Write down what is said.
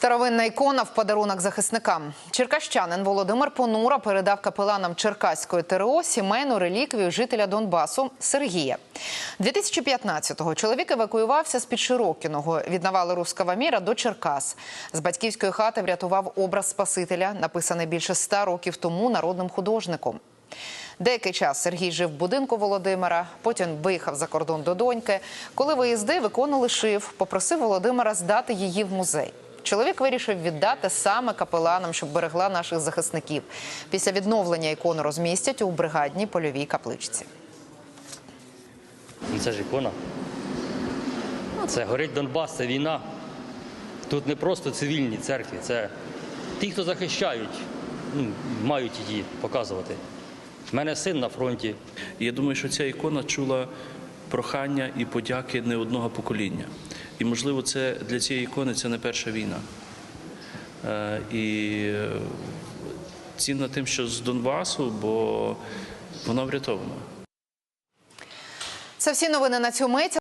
Старовинна ікона в подарунок захисникам. Черкащанин Володимир Понура передав капеланам Черкаської ТРО сімейну реліквію жителя Донбасу Сергія. 2015-го чоловік евакуювався з під Широкіного від навали руского міра до Черкас. З батьківської хати врятував образ Спасителя, написаний більше ста років тому народним художником. Деякий час Сергій жив в будинку Володимира, потім виїхав за кордон до доньки. Коли виїздив, ікону лишив, попросив Володимира здати її в музей. Чоловік вирішив віддати саме капеланам, щоб берегла наших захисників. Після відновлення ікону розмістять у бригадній польовій капличці. Ну, Це ж ікона. Ну, Це горить Донбас, це війна. Тут не просто цивільні церкві, це ті, хто захищають, ну, мають її показувати. У мене син на фронті. Я думаю, що ця ікона чула прохання і подяки не одного покоління. І, можливо, це для цієї ікони це не перша війна. Е, І е, цінна тим, що з Донбасу, бо вона врятована. Це всі новини на цю мить.